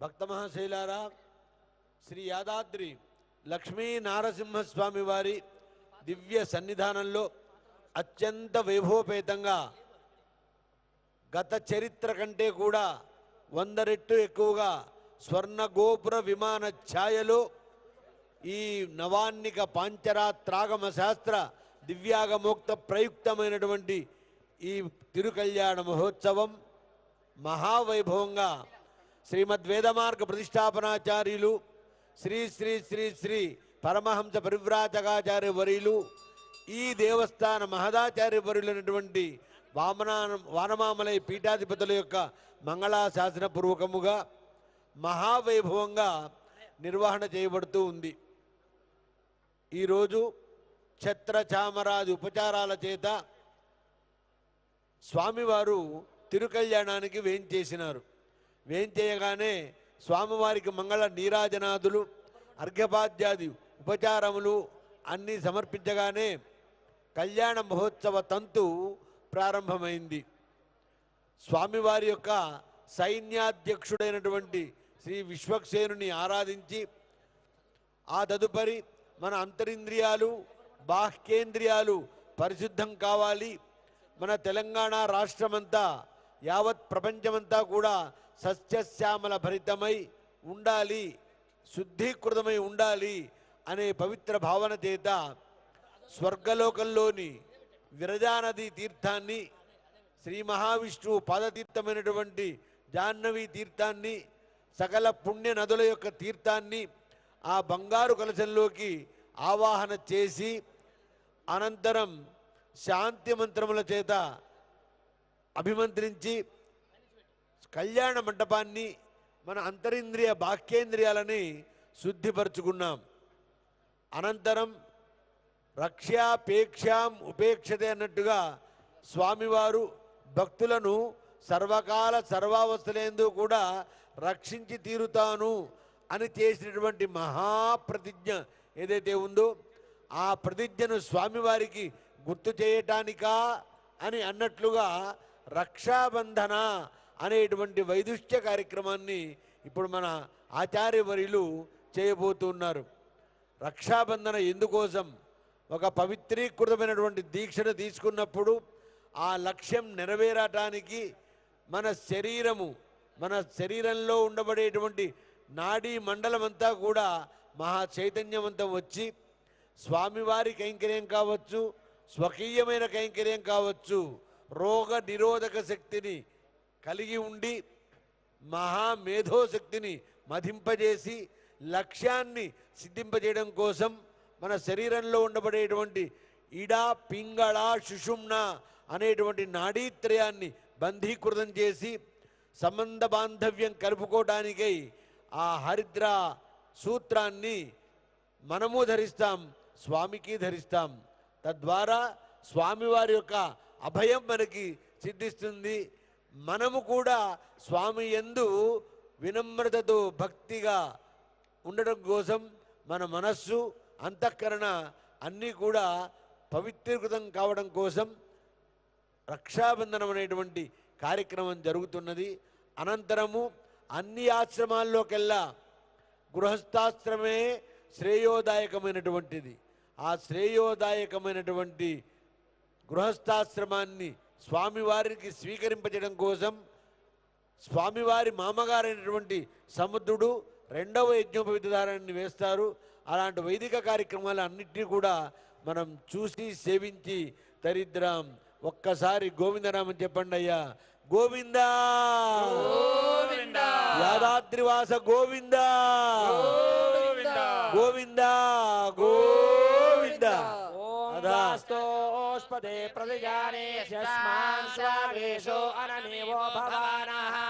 భక్త మహాశైలారా శ్రీ యాదాద్రి లక్ష్మీ నారసింహస్వామి వారి దివ్య సన్నిధానంలో అత్యంత వైభవపేతంగా గత చరిత్ర కంటే కూడా వంద రెట్టు ఎక్కువగా స్వర్ణ గోపుర విమాన ఛాయలో ఈ నవాన్నిక పాంచరాత్రాగమ శాస్త్ర దివ్యాగమోక్త ప్రయుక్తమైనటువంటి ఈ తిరుకల్యాణ మహోత్సవం మహావైభవంగా శ్రీమద్ వేదమార్గ ప్రతిష్టాపనాచార్యులు శ్రీ శ్రీ శ్రీ శ్రీ పరమహంస పరివ్రాజకాచార్య వరిలు ఈ దేవస్థాన మహదాచార్య వరులైనటువంటి వామనా వానమామలై పీఠాధిపతుల యొక్క మంగళాశాసన పూర్వకముగా మహావైభవంగా నిర్వహణ చేయబడుతూ ఉంది. ఈరోజు ఛత్రచామరాది ఉపచారాల చేత స్వామివారు తిరుకల్యాణానికి వేయించేసినారు వేంచేయగానే స్వామివారికి మంగళ నీరాజనాదులు అర్ఘ్యపాద్యాది ఉపచారములు అన్నీ సమర్పించగానే కళ్యాణ మహోత్సవ తంతు ప్రారంభమైంది. స్వామివారి యొక్క సైన్యాధ్యక్షుడైనటువంటి శ్రీ విశ్వక్సేనుని ఆరాధించి ఆ తదుపరి మన అంతరింద్రియాలు బాహ్యేంద్రియాలు పరిశుద్ధం కావాలి. మన తెలంగాణ రాష్ట్రమంతా యావత్ ప్రపంచమంతా కూడా సస్యశ్యామల భరితమై ఉండాలి శుద్ధీకృతమై ఉండాలి అనే పవిత్ర భావన చేత స్వర్గలోకంలోని విరజానది తీర్థాన్ని శ్రీ మహావిష్ణువు పాదతీర్థమైనటువంటి జాహ్నవి తీర్థాన్ని సకల పుణ్య నదుల యొక్క తీర్థాన్ని ఆ బంగారు కలశంలోకి ఆవాహన చేసి అనంతరం శాంతి మంత్రముల చేత అభిమంత్రించి కళ్యాణ మండపాన్ని మన అంతరింద్రియ బాహ్యేంద్రియాలని శుద్ధిపరుచుకున్నాం. అనంతరం రక్ష్యాపేక్షాం ఉపేక్షతే అన్నట్టుగా స్వామివారు భక్తులను సర్వకాల సర్వావస్థలందు కూడా రక్షించి తీరుతాను అని చేసినటువంటి మహాప్రతిజ్ఞ ఏదైతే ఉందో ఆ ప్రతిజ్ఞను స్వామివారికి గుర్తు చేయటానికా అని అన్నట్లుగా రక్షాబంధన అనేటువంటి వైదుష్ట్య కార్యక్రమాన్ని ఇప్పుడు మన ఆచార్యవర్యులు చేయబోతున్నారు. రక్షాబంధన ఎందుకోసం? ఒక పవిత్రీకృతమైనటువంటి దీక్షను తీసుకున్నప్పుడు ఆ లక్ష్యం నెరవేరటానికి మన శరీరము మన శరీరంలో ఉండబడేటువంటి నాడీ మండలమంతా కూడా మహా చైతన్యవంతం వచ్చి స్వామివారి కైంకర్యం కావచ్చు స్వకీయమైన కైంకర్యం కావచ్చు రోగ నిరోధక శక్తిని కలిగి ఉండి మహామేధోశక్తిని మధింపజేసి లక్ష్యాన్ని సిద్ధింపజేయడం కోసం మన శరీరంలో ఉండబడేటువంటి ఇడ పింగళ శుషుమ్న అనేటువంటి నాడీత్రయాన్ని బంధీకృతం చేసి సంబంధ బాంధవ్యం కలుపుకోవడానికై ఆ హరిద్ర సూత్రాన్ని మనము ధరిస్తాం స్వామికి ధరిస్తాం. తద్వారా స్వామివారి యొక్క అభయం మనకి సిద్ధిస్తుంది. మనము కూడా స్వామి యందు వినమ్రతతో భక్తిగా ఉండడం కోసం మన మనస్సు అంతఃకరణ అన్నీ కూడా పవిత్రీకృతం కావడం కోసం రక్షాబంధనం అనేటువంటి కార్యక్రమం జరుగుతున్నది. అనంతరము అన్ని ఆశ్రమాల్లోకెల్లా గృహస్థాశ్రమే శ్రేయోదాయకమైనటువంటిది. ఆ శ్రేయోదాయకమైనటువంటి గృహస్థాశ్రమాన్ని స్వామివారికి స్వీకరింపజేయడం కోసం స్వామివారి మామగారైనటువంటి సముద్రుడు రెండవ యజ్ఞోపవిధారాన్ని వేస్తారు. అలాంటి వైదిక కార్యక్రమాలు అన్నిటినీ కూడా మనం చూసి సేవించి దరిద్రం. ఒక్కసారి గోవిందరామని చెప్పండి అయ్యా. గోవిందా! యాదాద్రివాస గోవిందా! గోవిందా! గోవిందా! तो ओस्पदे यस्मान् जानेष्मान् स्वादेशोऽ भवानः।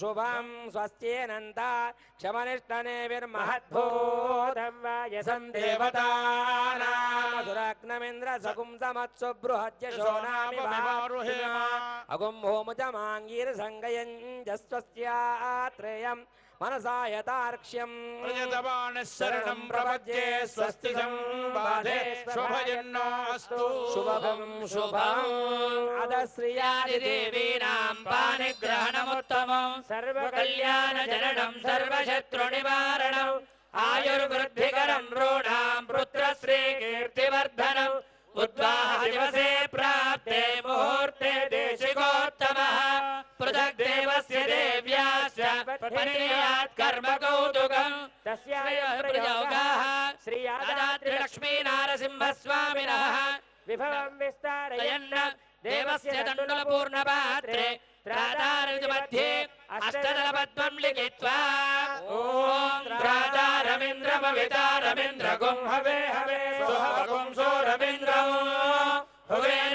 शुभं स्वस्त्येनन्त क्षमनिष्ठने विर्महद्भूतं वायसं देवतानासुराग्नमिन्द्र सगुं समत्सु बृहद्यशो नामिवारुहेम अगुं होमुजमाङ्गीर्सङ्गयञ्जस्वस्यात्रेयम् മനസാ യഥാർക്ഷ്യം പ്രപദ്യേ ആയുർവൃദ്ധികരം റൂഢാം പുത്രശ്രീ കീർത്തിവർദ്ധനം. ഉദ്വാഹ ദിവസേ പ്രാപ്തേ മുഹൂർത്തേ ദേശികോത്തമ. പൃഥക് ദേവ पठनीयात् कर्म कौतुकम् तस्य प्रयोगाः। श्रीयादात्रिलक्ष्मी नारसिंहस्वामिनः विभवम् विस्तारयन् देवस्य तण्डुलपूर्णपात्रे। त्रादारमध्ये अष्टदलपद्मम् लिखित्वा। ॐ त्रादारमिन्द्रमविता रमिन्द्रगुं हवे। हवे सो रमिन्द्रम् हुवेन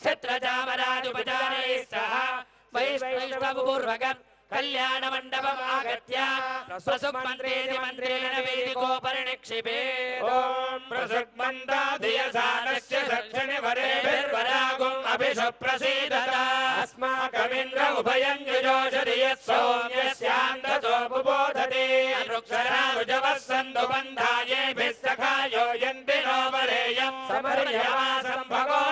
क्षत्रचामराजुपचारैः सह कल्याणमण्डपम् आगत्य प्रसुमन्त्रेति मन्त्रेण वेदिकोपरिनिक्षिपे ॐ प्रसुमन्दाधियसानस्य दक्षिणवरेभिर्वरागुम् अभिषु प्रसीदत अस्माकमिन्द्र नो वरेयम् समर्यमासम्भगो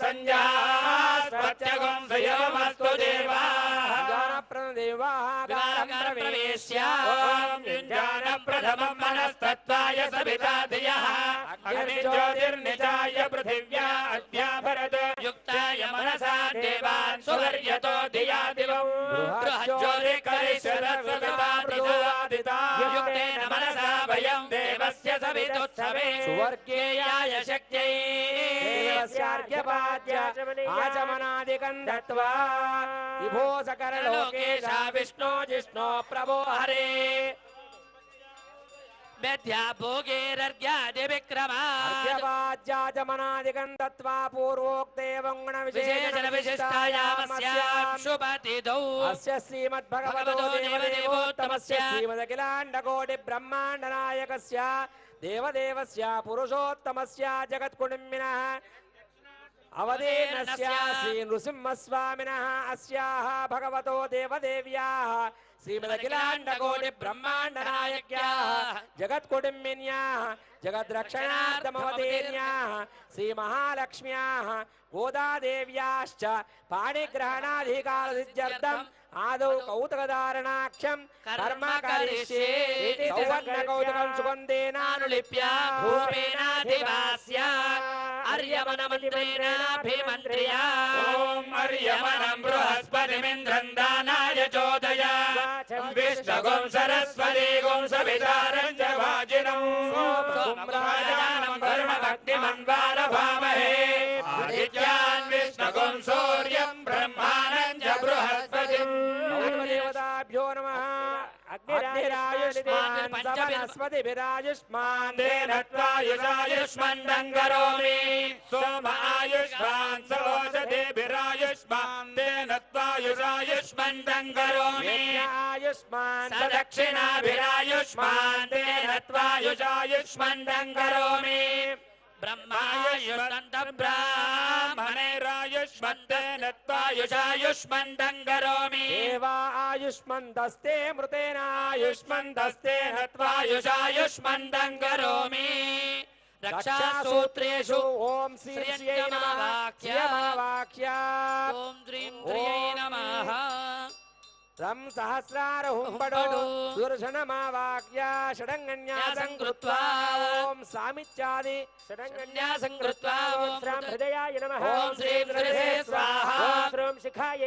सञ्जास्पत्यगुंसयोमस्तु देवाः। गानप्रदेवा धियः अग्निज्योतिर्निजाय पृथिव्या अध्याभरत्। युक्ताय मनसा देवान् सुवर्यतो धिया दिवम् बृहज्योतिकरिष्यदस्वदिता प्रसुवादिता युक्ते देवस्य सवितोत्सवे सुवर्गेयाय शक्त्यै। देवस्यार्घ्यपाद्य आचमनादिकं दत्त्वा। विष्णो जिष्णो प्रभो हरे। अभ्यध्या भोगेरर्घ्यादि विक्रमाद्याजमनादिगन्धत्वा विशेषण विशिष्टायामस्यां शुभतिदौ अस्य श्रीमद्भगवतो देवदेवोत्तमस्य श्रीमदखिलाण्डकोटि ब्रह्माण्डनायकस्य देवदेवस्य पुरुषोत्तमस्य अस्याः भगवतो देवदेव्याः श्रीमदखिलाण्डकोटिब्रह्माण्डनायक्याः जगत्कुटुम्बिन्याः जगद्रक्षणार्थमवदेन्याः श्रीमहालक्ष्म्याः, गोदादेव्याश्च पाणिग्रहणाधिकारसिद्ध्यर्थम् आदौ कौतुकधारणाख्यं कर्म करिष्ये इति सौवर्णकौतुकं सुगन्धेनानुलिप्य भूमेनाधिवास्य अर्यमनमन्त्रेण भीमन्त्र्या ॐ अर्यमनं बृहस्पतिमिन्द्रं दानाय चोद गुं सरस्वती गुं सवितारं च भाजिनम्। सोमराजानं धर्मभक्तिमन्वारभामहे। वतिभिरायुष्मान्दे धुजायुष्पन्दं करोमि सोमायुष्मान् सो देवरायुष्मान्दे धुजायुष्पन्दं करोमि आयुष्मान् दक्षिणाभिरायुष्मान्दे धुजायुष्पन्दं करोमि ब्रह्मायुष्पन्दं ब्राह्मणैरायुष्मन्देन त्वायुषायुष्मन्दम् करोमि एवा आयुष्मन्दस्ते मृतेन आयुष्मन्दस्ते हृत्वायुषायुष्मन्दम् करोमि रक्षासूत्रेषु ॐ सूत्रेषु ॐ वाख्या वाख्या ॐ नमः। संसहस्रारहुम्बडो सुदर्शनमावाक्या षडङ्गन्यासं कृत्वा। ॐ सामित्यादि षडङ्गन्यासं कृत्वा। ॐ हृदयाय नमः। स्वाहां। शिखाय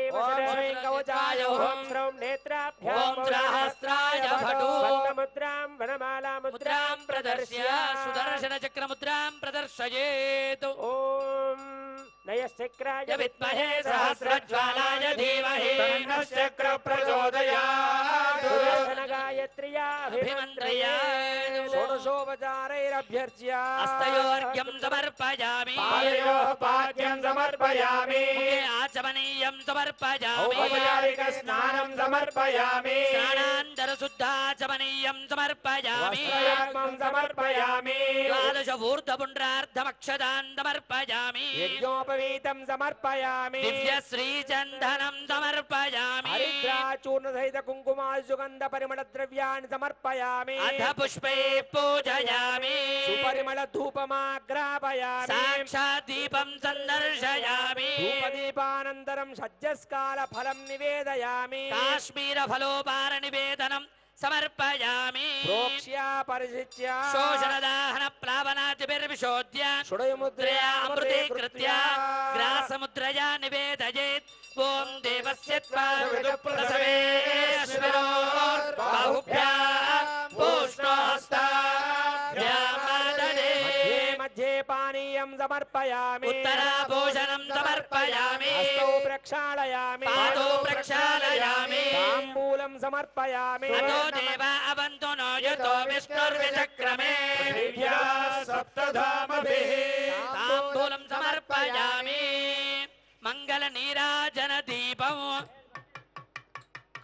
कवचाय ॐ श्रौं नेत्राभ्योहस्रायमुद्रां वणमालामुद्रां प्रदर्श्य। सुदर्शनचक्रमुद्रां प्रदर्शयेत्। ॐ नयश्चक्राय विद्महे सहस्रज्वालाय धीमहि नश्चक्र प्रचोदयात् गायत्र्याभिमन्त्रया षोडशोपचारैरभ्यर्च्य। हस्तयोर्घ्यं समर्पयामि। पादयोः समर्पयामि। आचमनीयं समर्पयामि। औपचारिकस्नानं समर्पयामि। स्नानान् నయశ్చక్రాయ య విద్మహే సహస్రజ్వాలాయ ధీమహి తన్నశ్చక్ర ప్రచోదయాత్ సుదర్శన గాయత్ర్యా అభిమంత్రయాత్. షోడశోపచారైరభ్యర్చ్య హస్తయోర్ఘ్యం సమర్పయామి. పాదయోః పాద్యం సమర్పయామి. ముఖే ఆచమనీయం సమర్పయామి ఔపచారిక స్నానం సమర్పయామి స్నానాంతర శుద్ధాచమనీయం సమర్పయామి వస్త్రయాత్మం సమర్పయామి ద్వాదశ समर्पयामि। शिष्या परिजित्या शोषणदाहन प्लावनाति विर्विशोद्य अमृतीकृत्या। ग्रासमुद्रया निवेदयेत्। ॐ देवस्य त्वा अश्विनो समर्पयामि। उत्तरा उत्तराभूषणं समर्पयामि। अस्तो प्रक्षालयामि। पादो प्रक्षालयामि। ताम्बूलं समर्पयामि। अतो देव अवन्तु नो यतो विष्णुर्विचक्रमे। सप्तधामभिः। ताम्बूलं समर्पयामि। मंगल नीराजन दीपम्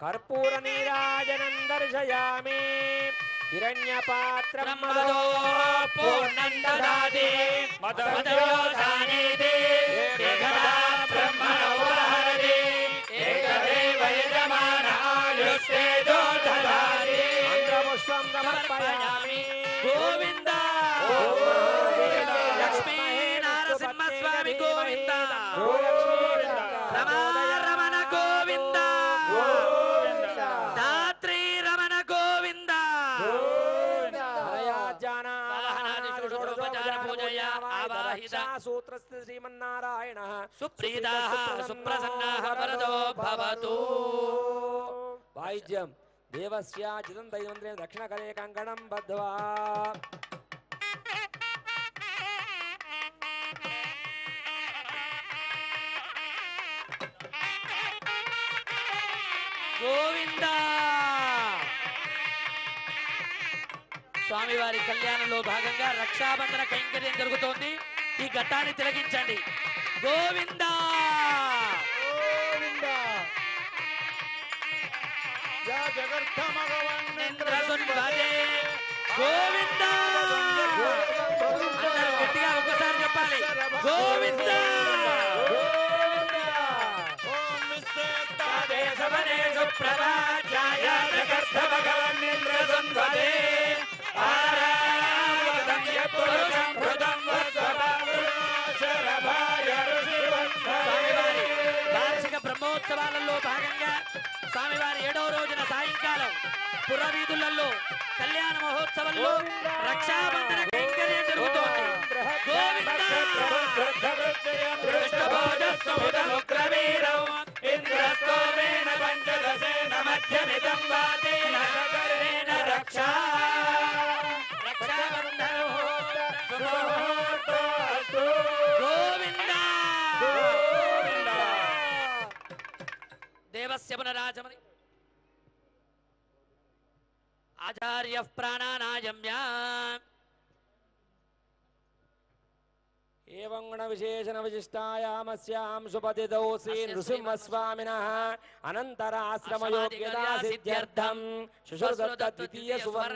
कर्पूर कर्पूरनीराजनं दर्शयामि। నీరాజన దీపం కర్పూర నీరాజనం దర్శయామి హిరణ్యపాత్రం బ్రహ్మదో పూర్ణం దదాతి మదయోధానేతి ఏకదా బ్రహ్మణోపహరతి ఏకదేవ యజమానాయుష్ేజో దదాతి మంత్రపుష్పం సూత్రస్య శ్రీమన్నారాయణ సుప్రీతాః సుప్రసన్నాః వరదో భవతు వాయిద్యం దేవస్య చిదం దైవంద్రేణ దక్షిణకరే కంకణం బద్ధ్వా గోవింద! స్వామివారి కళ్యాణంలో భాగంగా రక్షాబంధన కైంకర్యం జరుగుతోంది. ఈ ఘట్టాన్ని తిలకించండి. గోవింద! గట్టిగా ఒక్కసారి చెప్పాలి. గోవింద! ప్రభాజాయ జగద్ధ భగవన్నింద్రసున్వదే ఆరావతం ఉత్సవాలలో భాగంగా స్వామివారి ఏడవ రోజున సాయంకాలం పురవీధులలో కళ్యాణ మహోత్సవంలో రక్షాబంధన కైంకర్యం జరుగుతోంది. ఇంద్రస్తోమేన పంచదశేన మధ్యమిదం రక్షా. దేవస్య పునరాజమని ఆచార్య ప్రాణానాయమ్య. గుణ విశేషణ విశిష్టాయామస్యాం సుపతిదౌ శ్రీ నృసింహస్వామినః అనంతరాశ్రమయోగ్యతా సిద్ధ్యర్థం శుశ్రుదత్త ద్వితీయ సువర్ణ